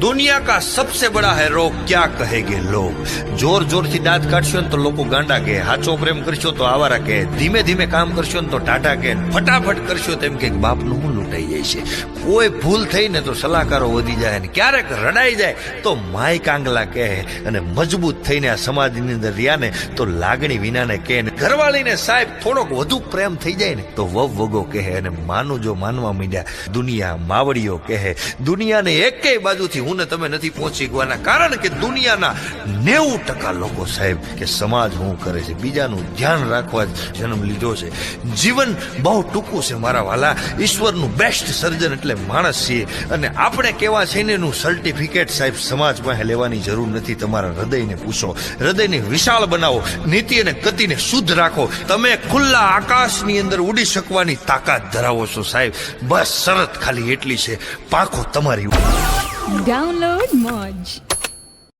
દુનિયા કા સબસે બડા હે રોગ ક્યાં કહેગે લોગ? જોર જોરથી દાંત કાઢશો ને તો લોકો ગાંડા કે હાચો પ્રેમ કરશો તો આવારા કે ધીમે ધીમે કામ કરશો ને તો ટાટા કે ફટાફટ કરશો તેમ કે બાપનું હું લૂંટાઈ જાય છે. કોઈ ભૂલ થઈ ને તો સલાહકારો વધી જાય ને ક્યારેક રડાઈ જાય તો માય કાંગલા કહે અને મજબૂત થઈને આ સમાજની અંદર રહ્યા ને તો લાગણી વિનાને કહે ને ઘરવાળીને સાહેબ થોડોક વધુ પ્રેમ થઈ જાય ને તો વવ વગો કહે અને માનું જો માનવા માંડ્યા, દુનિયા માવડીઓ કહે, દુનિયાને એકેય બાજુથી હું ને તમે નથી પહોંચી ગવાના. કારણ કે દુનિયાના નેવું ટકા લોકો સાહેબ કે સમાજ હું કરે છે, બીજાનું ધ્યાન રાખવા જન્મ લીધો છે. જીવન બહુ ટૂંકું છે મારા વાલા. ઈશ્વરનું બેસ્ટ સર્જન એટલે માણસ છીએ. અને આપણે કેવા છે ને એનું સર્ટિફિકેટ સાહેબ સમાજ પાસે લેવાની જરૂર નથી. તમારા હૃદયને પૂછો. હૃદયને વિશાળ બનાવો. નીતિ અને ગતિને શુદ્ધ રાખો. તમે ખુલ્લા આકાશની અંદર ઉડી શકવાની તાકાત ધરાવો છો સાહેબ. બસ શરત ખાલી એટલી છે. પાંખો તમારી ઉપર. Download Modge.